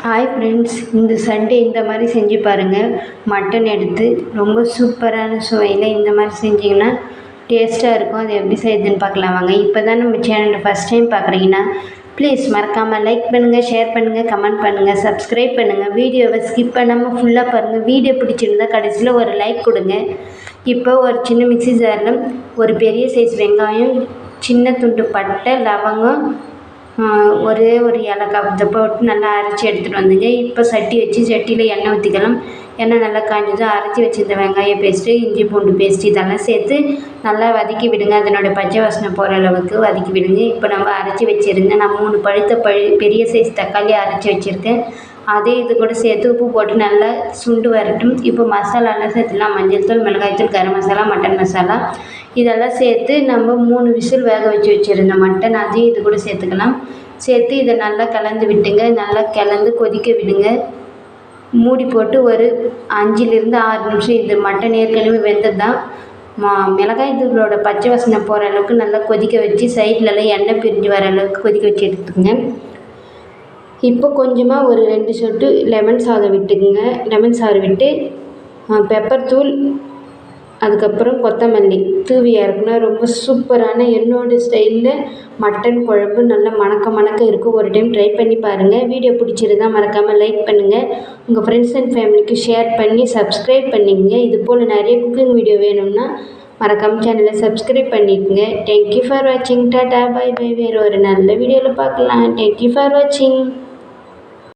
Hi friends இந்த Sunday இந்த மாதிரி செஞ்சு பாருங்கள் மட்டன் எடுத்து ரொம்ப சூப்பரான சுவையில் இந்த மாதிரி செஞ்சிங்கன்னா டேஸ்ட்டாக இருக்கும். அது எப்படி செய்யுதுன்னு பார்க்கலாம் வாங்க. இப்போ தான் நம்ம சேனலில் ஃபஸ்ட் டைம் பார்க்குறீங்கன்னா ப்ளீஸ் மறக்காமல் லைக் பண்ணுங்கள் ஷேர் பண்ணுங்கள் கமெண்ட் பண்ணுங்கள் சப்ஸ்கிரைப் பண்ணுங்கள் வீடியோவை ஸ்கிப் பண்ணாமல் ஃபுல்லாக பாருங்கள் வீடியோ பிடிச்சிருந்தா கடைசியில் ஒரு லைக் கொடுங்க. இப்போ ஒரு சின்ன மிக்ஸி ஜாரில் ஒரு பெரிய சைஸ் வெங்காயம் சின்ன துண்டு பட்டை லவங்கம் ஒரே ஒரு ஏலக்காய் இதை போட்டு நல்லா அரைச்சி எடுத்துகிட்டு வந்துங்க. இப்போ சட்டி வச்சு சட்டியில் எண்ணெய் ஊற்றிக்கலாம் எண்ணெய் நல்லா காஞ்சதும் அரைச்சி வச்சிருந்த வெங்காய பேஸ்ட்டு இஞ்சி பூண்டு பேஸ்ட்டு இதெல்லாம் சேர்த்து நல்லா வதக்கி விடுங்க. அதனோட பச்சை வாசனை போகிற அளவுக்கு வதக்கி விடுங்க. இப்போ நம்ம அரைச்சி வச்சுருந்தேன் நான் மூணு பழுத்த பழு பெரிய சைஸ் தக்காளி அரைச்சி வச்சுருக்கேன். அதே இது கூட சேர்த்து உப்பு போட்டு நல்லா சுண்டு வரட்டும். இப்போ மசாலாலாம் சேர்த்துலாம் மஞ்சள் தூள் மிளகாய் தூள் கரம் மசாலா மட்டன் மசாலா. இதெல்லாம் சேர்த்து நம்ம மூணு விசில் வேக வச்சு வச்சுருந்த மட்டன் அதையும் இது கூட சேர்த்துக்கலாம். சேர்த்து இதை நல்லா கலந்து விட்டுங்க. நல்லா கலந்து கொதிக்க விடுங்க. மூடி போட்டு ஒரு அஞ்சுலேருந்து ஆறு நிமிஷம் இது மட்டன் ஏற்கனவே வெந்தது தான் மா மிளகாய் தூளோட பச்சை வாசனை போகிற அளவுக்கு நல்லா கொதிக்க வச்சு சைட்லலாம் எண்ணெய் பிரிஞ்சு வர அளவுக்கு கொதிக்க வச்சு எடுத்துக்கோங்க. இப்போ கொஞ்சமாக ஒரு ரெண்டு சொட்டு லெமன் சாதம் விட்டுக்குங்க. லெமன் சாறு விட்டு பெப்பர் தூள் அதுக்கப்புறம் கொத்தமல்லி. தூவி இறக்குனா ரொம்ப சூப்பரான என்னோடய ஸ்டைலில் மட்டன் குழம்பு நல்லா மணக்க மணக்க இருக்கும். ஒரு டைம் ட்ரை பண்ணி பாருங்கள் வீடியோ பிடிச்சிருந்தா மறக்காமல் லைக் பண்ணுங்கள் உங்கள் ஃப்ரெண்ட்ஸ் அண்ட் ஃபேமிலிக்கு ஷேர் பண்ணி சப்ஸ்கிரைப் பண்ணிக்கங்க. இது போல் நிறைய குக்கிங் வீடியோ வேணும்னா மறக்காமல் சேனலை சப்ஸ்கிரைப் பண்ணிக்கோங்க. தேங்க்யூ ஃபார் வாட்சிங் டாட்டா பை பை வேறு ஒரு நல்ல வீடியோவில் பார்க்கலாம். தேங்க்யூ ஃபார் வாட்சிங்